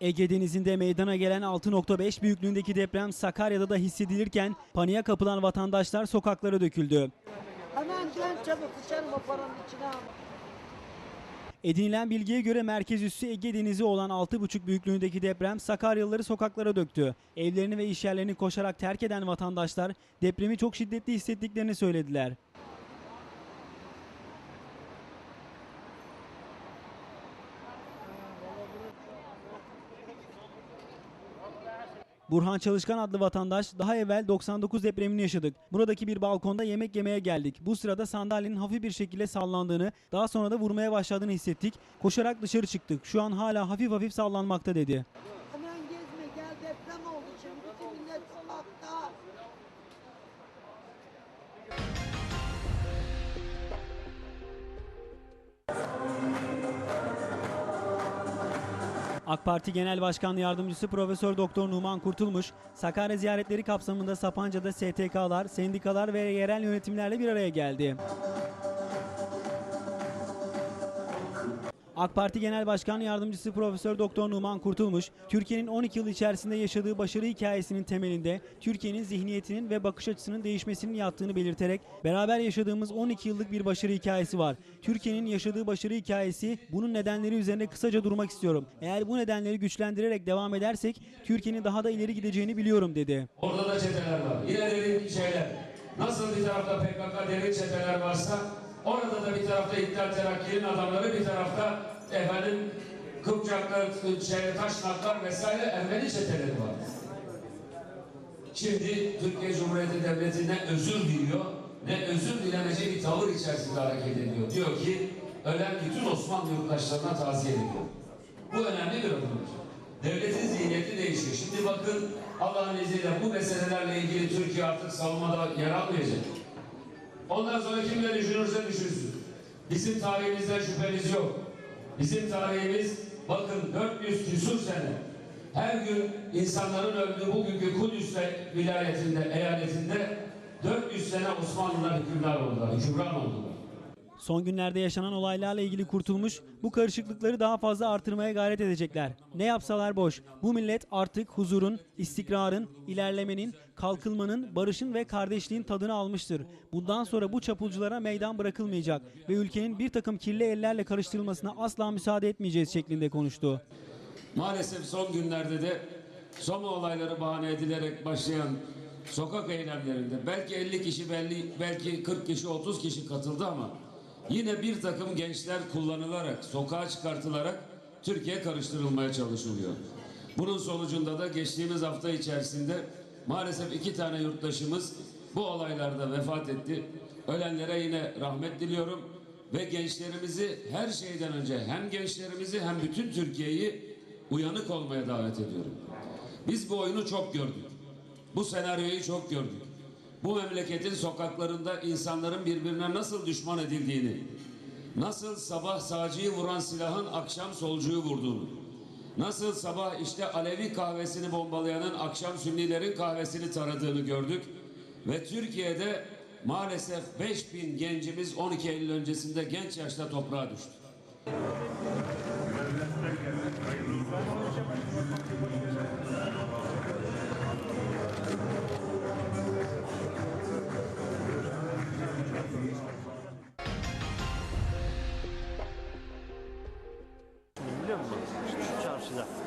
Ege Denizi'nde meydana gelen 6.5 büyüklüğündeki deprem Sakarya'da da hissedilirken paniğe kapılan vatandaşlar sokaklara döküldü. Hemen dön çabuk sıçarım o paranın içine. Edinilen bilgiye göre merkez üssü Ege Denizi olan 6.5 büyüklüğündeki deprem Sakaryalıları sokaklara döktü. Evlerini ve işyerlerini koşarak terk eden vatandaşlar depremi çok şiddetli hissettiklerini söylediler. Burhan Çalışkan adlı vatandaş daha evvel 99 depremini yaşadık. Buradaki bir balkonda yemek yemeye geldik. Bu sırada sandalyenin hafif bir şekilde sallandığını, daha sonra da vurmaya başladığını hissettik. Koşarak dışarı çıktık. Şu an hala hafif hafif sallanmakta dedi. AK Parti Genel Başkan Yardımcısı Profesör Doktor Numan Kurtulmuş, Sakarya ziyaretleri kapsamında Sapanca'da STK'lar, sendikalar ve yerel yönetimlerle bir araya geldi. AK Parti Genel Başkan Yardımcısı Profesör Doktor Numan Kurtulmuş, Türkiye'nin 12 yıl içerisinde yaşadığı başarı hikayesinin temelinde Türkiye'nin zihniyetinin ve bakış açısının değişmesinin yattığını belirterek beraber yaşadığımız 12 yıllık bir başarı hikayesi var. Türkiye'nin yaşadığı başarı hikayesi bunun nedenleri üzerine kısaca durmak istiyorum. Eğer bu nedenleri güçlendirerek devam edersek Türkiye'nin daha da ileri gideceğini biliyorum dedi. Orada da çeteler var. Yine dediğim şeyler. Nasıl bir tarafta PKK derin çeteler varsa orada da bir tarafta İttihat Terakki'nin adamları bir tarafta efendim Kıpçaklar, şey, Taşnaklar vesaire Ermeni çeteleri var. Şimdi Türkiye Cumhuriyeti Devleti ne özür diliyor ne özür dilemeci bir tavır içerisinde hareket ediyor. Diyor ki ölen bütün Osmanlı yurttaşlarına taziye ediyor. Bu önemli bir adımdır. Devletin zihniyeti değişiyor. Şimdi bakın Allah'ın izniyle bu meselelerle ilgili Türkiye artık savunmada yer almayacak. Ondan sonra kim ne düşünürse düşünsün. Bizim tarihimizden şüpheniz yok. Bizim tarihimiz bakın 400 küsur sene her gün insanların öldüğü bugünkü Kudüs vilayetinde, eyaletinde 400 sene Osmanlılar hükümdar oldular, hükümran oldular. Son günlerde yaşanan olaylarla ilgili kurtulmuş, bu karışıklıkları daha fazla artırmaya gayret edecekler. Ne yapsalar boş. Bu millet artık huzurun, istikrarın, ilerlemenin, kalkınmanın, barışın ve kardeşliğin tadını almıştır. Bundan sonra bu çapulculara meydan bırakılmayacak ve ülkenin bir takım kirli ellerle karıştırılmasına asla müsaade etmeyeceğiz şeklinde konuştu. Maalesef son günlerde de Soma olayları bahane edilerek başlayan sokak eylemlerinde belki 50 kişi belli, belki 40 kişi 30 kişi katıldı ama yine bir takım gençler kullanılarak sokağa çıkartılarak Türkiye karıştırılmaya çalışılıyor. Bunun sonucunda da geçtiğimiz hafta içerisinde maalesef iki tane yurttaşımız bu olaylarda vefat etti. Ölenlere yine rahmet diliyorum ve gençlerimizi her şeyden önce hem gençlerimizi hem bütün Türkiye'yi uyanık olmaya davet ediyorum. Biz bu oyunu çok gördük. Bu senaryoyu çok gördük. Bu memleketin sokaklarında insanların birbirine nasıl düşman edildiğini, nasıl sabah sağcıyı vuran silahın akşam solcuyu vurduğunu, nasıl sabah işte Alevi kahvesini bombalayanın akşam Sünnilerin kahvesini taradığını gördük. Ve Türkiye'de maalesef 5000 gencimiz 12 Eylül öncesinde genç yaşta toprağa düştü. Şu çarşıda.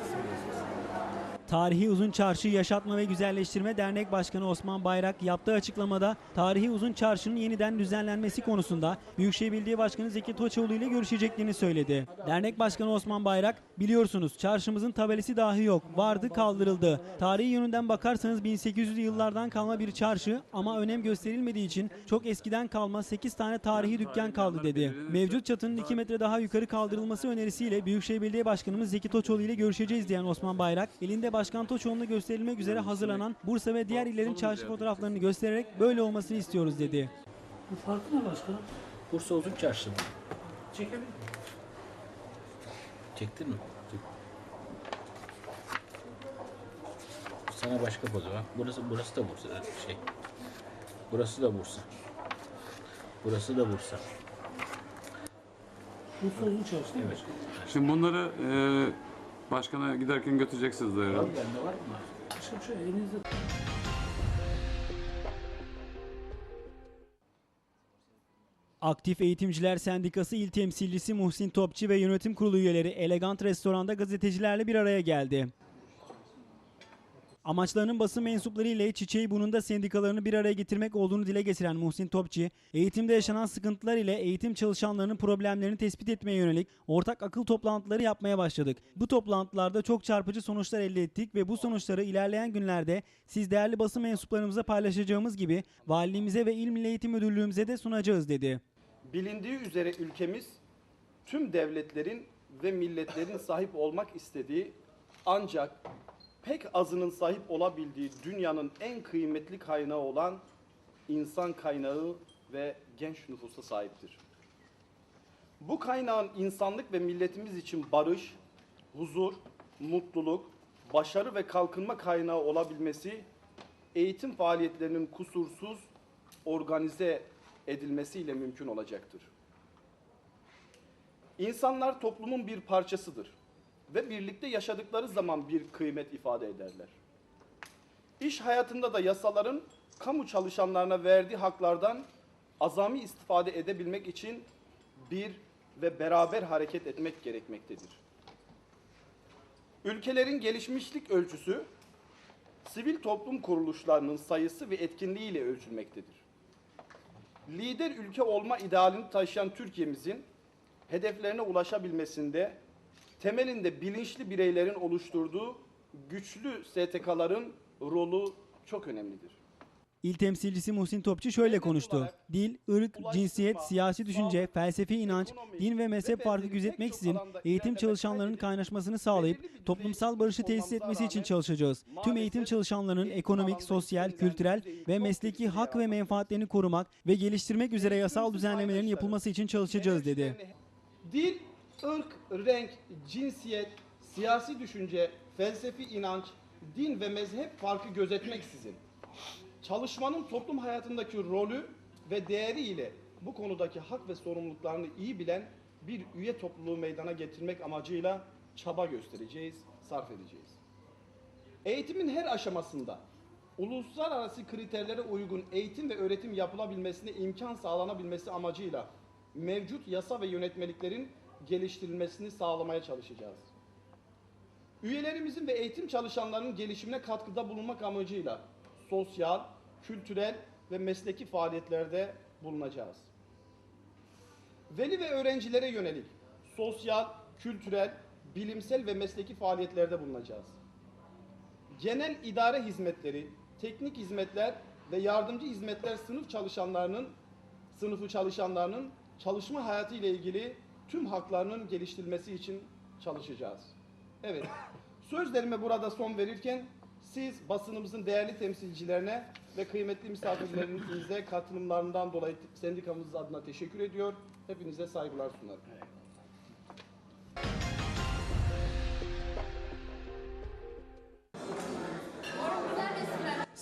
Tarihi Uzun Çarşı Yaşatma ve Güzelleştirme Dernek Başkanı Osman Bayrak yaptığı açıklamada Tarihi Uzun Çarşı'nın yeniden düzenlenmesi konusunda Büyükşehir Belediye Başkanı Zeki Toçoğlu ile görüşeceklerini söyledi. Dernek Başkanı Osman Bayrak, biliyorsunuz çarşımızın tabelası dahi yok. Vardı kaldırıldı. Tarihi yönünden bakarsanız 1800'lü yıllardan kalma bir çarşı ama önem gösterilmediği için çok eskiden kalma 8 tane tarihi dükkan kaldı dedi. Mevcut çatının 2 metre daha yukarı kaldırılması önerisiyle Büyükşehir Belediye Başkanımız Zeki Toçoğlu ile görüşeceğiz diyen Osman Bayrak, elinde Başkan Toçoğlu'na gösterilmek üzere hazırlanan Bursa ve diğer illerin çarşı fotoğraflarını göstererek böyle olmasını istiyoruz dedi. Bu farkı ne başkanım? Bursa Uzun Çarşı mı? Çekebilir miyim? Çektin mi? Çek. Sana başka fotoğraf. Burası burası da Bursa şey. Burası da Bursa. Burası da Bursa. Bursa uzun çarşı değil mi? Evet. Şimdi bunları e, Başkana giderken götüreceksiniz de herhalde. Bende var mı? Başka bir şey elinizde. Aktif Eğitimciler Sendikası İl Temsilcisi Muhsin Topçu ve yönetim kurulu üyeleri Elegant Restoran'da gazetecilerle bir araya geldi. Amaçlarının basın mensupları ile çiçeği bununda sendikalarını bir araya getirmek olduğunu dile getiren Muhsin Topçu, eğitimde yaşanan sıkıntılar ile eğitim çalışanlarının problemlerini tespit etmeye yönelik ortak akıl toplantıları yapmaya başladık. Bu toplantılarda çok çarpıcı sonuçlar elde ettik ve bu sonuçları ilerleyen günlerde siz değerli basın mensuplarımıza paylaşacağımız gibi valiliğimize ve İl Milli Eğitim Müdürlüğümüze de sunacağız dedi. Bilindiği üzere ülkemiz tüm devletlerin ve milletlerin sahip olmak istediği ancak pek azının sahip olabildiği dünyanın en kıymetli kaynağı olan insan kaynağı ve genç nüfusa sahiptir. Bu kaynağın insanlık ve milletimiz için barış, huzur, mutluluk, başarı ve kalkınma kaynağı olabilmesi, eğitim faaliyetlerinin kusursuz, organize edilmesiyle mümkün olacaktır. İnsanlar toplumun bir parçasıdır ve birlikte yaşadıkları zaman bir kıymet ifade ederler. İş hayatında da yasaların kamu çalışanlarına verdiği haklardan azami istifade edebilmek için bir ve beraber hareket etmek gerekmektedir. Ülkelerin gelişmişlik ölçüsü sivil toplum kuruluşlarının sayısı ve etkinliğiyle ölçülmektedir. Lider ülke olma idealini taşıyan Türkiye'mizin hedeflerine ulaşabilmesinde temelinde bilinçli bireylerin oluşturduğu güçlü STK'ların rolü çok önemlidir. İl temsilcisi Muhsin Topçu şöyle konuştu. Dil, ırk, cinsiyet, siyasi düşünce, felsefi inanç, din ve mezhep farkı gözetmeksizin eğitim çalışanlarının kaynaşmasını sağlayıp toplumsal barışı tesis etmesi için çalışacağız. Tüm eğitim çalışanlarının ekonomik, sosyal, kültürel ve mesleki hak ve menfaatlerini korumak ve geliştirmek üzere yasal düzenlemelerin yapılması için çalışacağız dedi. Dil, ırk, renk, cinsiyet, siyasi düşünce, felsefi inanç, din ve mezhep farkı gözetmeksizin çalışmanın toplum hayatındaki rolü ve değeri ile bu konudaki hak ve sorumluluklarını iyi bilen bir üye topluluğu meydana getirmek amacıyla çaba göstereceğiz, sarf edeceğiz. Eğitimin her aşamasında uluslararası kriterlere uygun eğitim ve öğretim yapılabilmesine imkan sağlanabilmesi amacıyla mevcut yasa ve yönetmeliklerin geliştirilmesini sağlamaya çalışacağız. Üyelerimizin ve eğitim çalışanlarının gelişimine katkıda bulunmak amacıyla sosyal, kültürel ve mesleki faaliyetlerde bulunacağız. Veli ve öğrencilere yönelik sosyal, kültürel, bilimsel ve mesleki faaliyetlerde bulunacağız. Genel idare hizmetleri, teknik hizmetler ve yardımcı hizmetler sınıf çalışanlarının sınıfı çalışanlarının çalışma hayatı ile ilgili tüm haklarının geliştirilmesi için çalışacağız. Evet. Sözlerime burada son verirken siz basınımızın değerli temsilcilerine ve kıymetli misafirlerimize katılımlarından dolayı sendikamız adına teşekkür ediyor. Hepinize saygılar sunarım.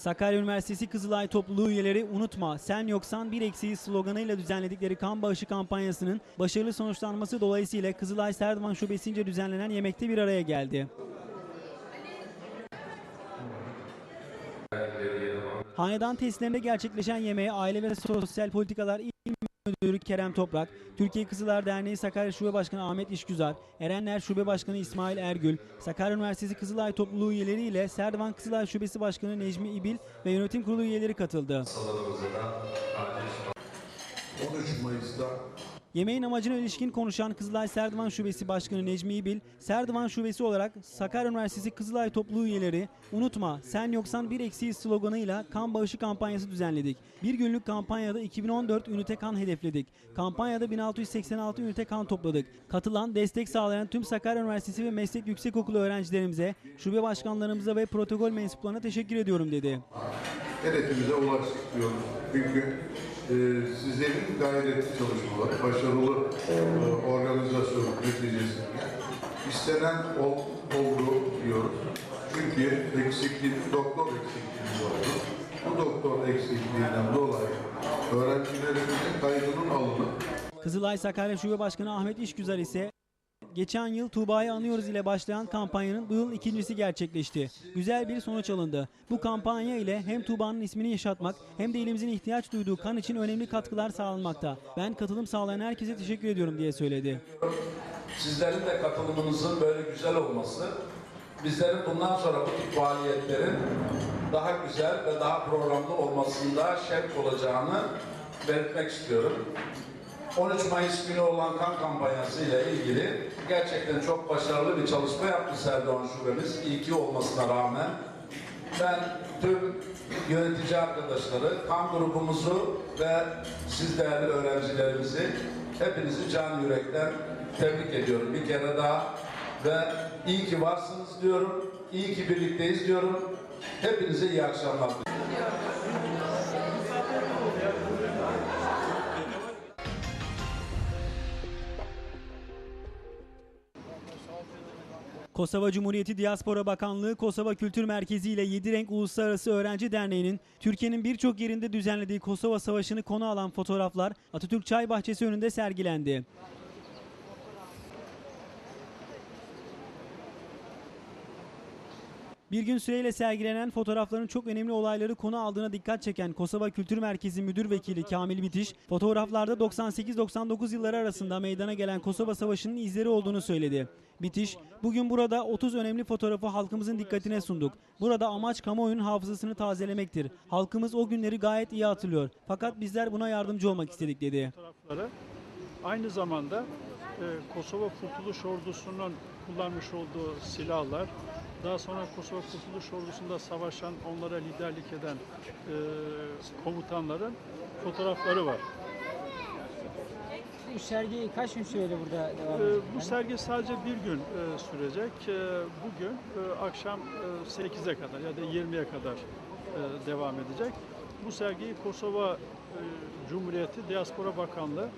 Sakarya Üniversitesi Kızılay Topluluğu üyeleri unutma sen yoksan bir eksiği sloganıyla düzenledikleri kan bağışı kampanyasının başarılı sonuçlanması dolayısıyla Kızılay Serdivan Şubesi'nce düzenlenen yemekte bir araya geldi. Hanedan tesislerinde gerçekleşen yemeğe Aile ve Sosyal Politikalar İl Müdürü Kerem Toprak, Türkiye Kızılar Derneği Sakarya Şube Başkanı Ahmet İşgüzar, Erenler Şube Başkanı İsmail Ergül, Sakarya Üniversitesi Kızılay Topluluğu üyeleri ile Serdivan Kızılay Şubesi Başkanı Necmi İbil ve yönetim kurulu üyeleri katıldı. 13 Mayıs'ta Yemeğin amacına ilişkin konuşan Kızılay Serdivan Şubesi Başkanı Necmi İbil, Serdivan Şubesi olarak Sakarya Üniversitesi Kızılay topluluğu üyeleri "Unutma, sen yoksan bir eksiği" sloganıyla kan bağışı kampanyası düzenledik. Bir günlük kampanyada 2014 ünite kan hedefledik. Kampanyada 1686 ünite kan topladık. Katılan, destek sağlayan tüm Sakarya Üniversitesi ve Meslek Yüksekokulu öğrencilerimize, şube başkanlarımıza ve protokol mensuplarına teşekkür ediyorum dedi. hedefimize ulaştık diyoruz. Çünkü e, sizlerin gayretli çalışmaları, başarılı e, organizasyon neticesinde istenen ol, oldu diyoruz. Çünkü eksikliği, doktor eksikliğimiz oldu. Bu doktor eksikliğinden dolayı öğrencilerimizin kaydının alınıp Kızılay Sakarya Şube Başkanı Ahmet İşgüzar ise Geçen yıl Tuğba'yı anıyoruz ile başlayan kampanyanın bu yıl ikincisi gerçekleşti. Güzel bir sonuç alındı. Bu kampanya ile hem Tuğba'nın ismini yaşatmak hem de ilimizin ihtiyaç duyduğu kan için önemli katkılar sağlanmakta. Ben katılım sağlayan herkese teşekkür ediyorum diye söyledi. Sizlerin de katılımınızın böyle güzel olması, bizlerin bundan sonra bu tip faaliyetlerin daha güzel ve daha programlı olmasında şevk olacağını belirtmek istiyorum. 13 Mayıs günü olan kan kampanyası ile ilgili gerçekten çok başarılı bir çalışma yaptı Serdoğan Şubemiz. İyi ki olmasına rağmen ben tüm yönetici arkadaşları, kan grubumuzu ve siz değerli öğrencilerimizi hepinizi can yürekten tebrik ediyorum bir kere daha ve iyi ki varsınız diyorum, iyi ki birlikteyiz diyorum. Hepinize iyi akşamlar. Kosova Cumhuriyeti Diaspora Bakanlığı Kosova Kültür Merkezi ile Yedi Renk Uluslararası Öğrenci Derneği'nin Türkiye'nin birçok yerinde düzenlediği Kosova Savaşı'nı konu alan fotoğraflar Atatürk Çay Bahçesi önünde sergilendi. Bir gün süreyle sergilenen fotoğrafların çok önemli olayları konu aldığına dikkat çeken Kosova Kültür Merkezi Müdür Vekili Kamil Bitiş, fotoğraflarda 98-99 yılları arasında meydana gelen Kosova Savaşı'nın izleri olduğunu söyledi. Bitiş, bugün burada 30 önemli fotoğrafı halkımızın dikkatine sunduk. Burada amaç kamuoyunun hafızasını tazelemektir. Halkımız o günleri gayet iyi hatırlıyor. Fakat bizler buna yardımcı olmak istedik dedi. aynı zamanda e, Kosova Kurtuluş Ordusu'nun kullanmış olduğu silahlar, daha sonra Kosova Kurtuluş Ordusu'nda savaşan, onlara liderlik eden e, komutanların fotoğrafları var. Bu sergi kaç gün süreli burada devam E, edecek? bu sergi sadece bir gün e, sürecek. E, bugün e, akşam e, 8'e kadar ya da 20'ye kadar e, devam edecek. Bu sergiyi Kosova e, Cumhuriyeti Diaspora Bakanlığı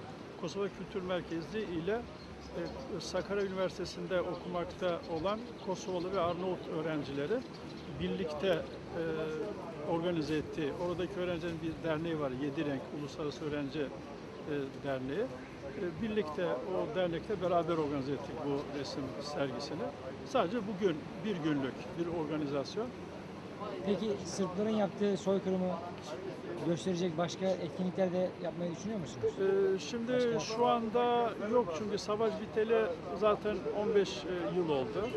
Kosova Kültür Merkezi ile e, Sakarya Üniversitesi'nde okumakta olan Kosovalı ve Arnavut öğrencileri birlikte e, organize ettiği, oradaki öğrencilerin bir derneği var, Yedi Renk Uluslararası Öğrenci e, Derneği. E, Birlikte o dernekle beraber organize ettik bu resim sergisini. Sadece bugün bir günlük bir organizasyon. Peki Sırpların yaptığı soykırımı gösterecek başka etkinlikler de yapmayı düşünüyor musunuz? Ee, Şimdi şu anda yok çünkü savaş biteli zaten 15 e, yıl oldu.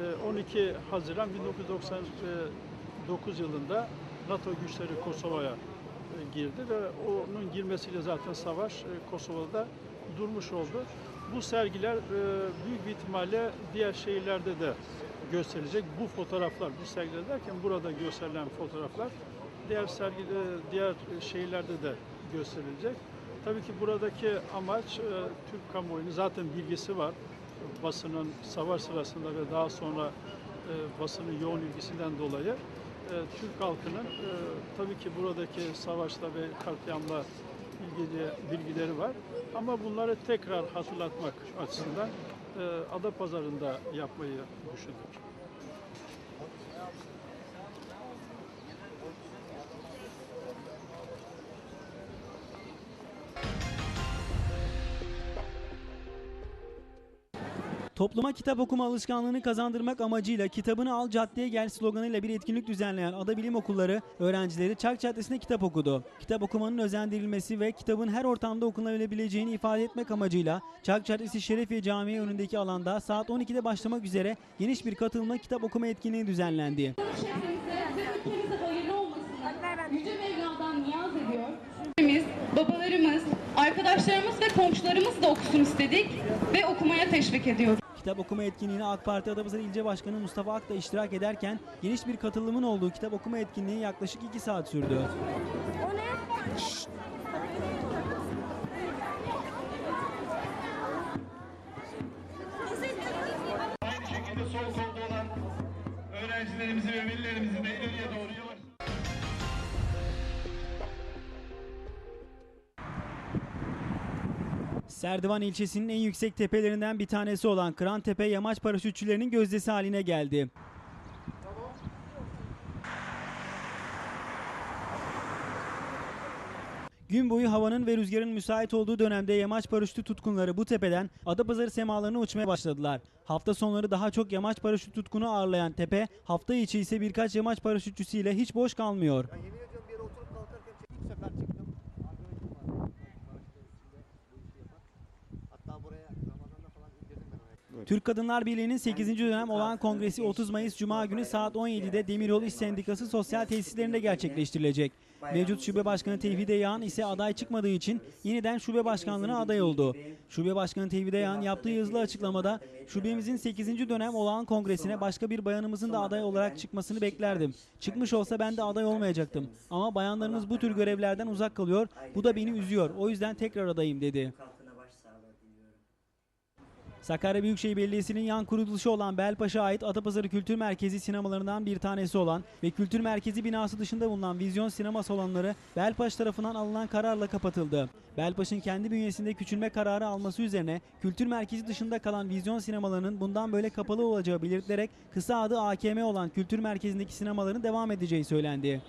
Ee, 12 Haziran 1999 yılında NATO güçleri Kosova'ya e, girdi ve onun girmesiyle zaten savaş e, Kosova'da durmuş oldu. Bu sergiler e, büyük bir ihtimalle diğer şehirlerde de gösterilecek. Bu fotoğraflar, bu sergiler derken burada gösterilen fotoğraflar diğer sergi, e, diğer şehirlerde de gösterilecek. Tabii ki buradaki amaç e, Türk kamuoyunun zaten bilgisi var. Basının savaş sırasında ve daha sonra e, basının yoğun ilgisinden dolayı e, Türk halkının e, tabii ki buradaki savaşla ve katliamla ilgili bilgileri var. Ama bunları tekrar hatırlatmak açısından e, Adapazarı'nda yapmayı düşündük. Topluma kitap okuma alışkanlığını kazandırmak amacıyla kitabını al caddeye gel sloganıyla bir etkinlik düzenleyen Ada Bilim Okulları öğrencileri Çark Caddesi'nde kitap okudu. Kitap okumanın özendirilmesi ve kitabın her ortamda okunabileceğini ifade etmek amacıyla Çark Caddesi Şerefiye Camii önündeki alanda saat 12'de başlamak üzere geniş bir katılımla kitap okuma etkinliği düzenlendi. Yüce Mevla'dan niyaz ediyor. Biz, babalarımız, arkadaşlarımız ve komşularımız da okusun istedik ve okumaya teşvik ediyoruz. Kitap okuma etkinliğine AK Parti Adapazarı İlçe Başkanı Mustafa Ak da iştirak ederken geniş bir katılımın olduğu kitap okuma etkinliği yaklaşık 2 saat sürdü. Aynı Serdivan ilçesinin en yüksek tepelerinden bir tanesi olan Kırantepe yamaç paraşütçülerinin gözdesi haline geldi. Gün boyu havanın ve rüzgarın müsait olduğu dönemde yamaç paraşütü tutkunları bu tepeden Adapazarı semalarına uçmaya başladılar. Hafta sonları daha çok yamaç paraşütü tutkunu ağırlayan tepe, hafta içi ise birkaç yamaç paraşütçüsüyle hiç boş kalmıyor. Türk Kadınlar Birliği'nin 8. dönem olağan kongresi 30 Mayıs Cuma günü saat 17'de Demiryolu İş Sendikası sosyal tesislerinde gerçekleştirilecek. Mevcut şube başkanı Tevhide Yağan ise aday çıkmadığı için yeniden şube başkanlığına aday oldu. Şube başkanı Tevhide Yağan yaptığı yazılı açıklamada şubemizin 8. dönem olağan kongresine başka bir bayanımızın da aday olarak çıkmasını beklerdim. Çıkmış olsa ben de aday olmayacaktım. Ama bayanlarımız bu tür görevlerden uzak kalıyor. Bu da beni üzüyor. O yüzden tekrar adayım dedi. Sakarya Büyükşehir Belediyesi'nin yan kuruluşu olan Belpaş'a ait Atapazarı Kültür Merkezi sinemalarından bir tanesi olan ve Kültür Merkezi binası dışında bulunan vizyon sinema salonları Belpaş tarafından alınan kararla kapatıldı. Belpaş'ın kendi bünyesinde küçülme kararı alması üzerine Kültür Merkezi dışında kalan vizyon sinemalarının bundan böyle kapalı olacağı belirtilerek kısa adı AKM olan Kültür Merkezi'ndeki sinemaların devam edeceği söylendi.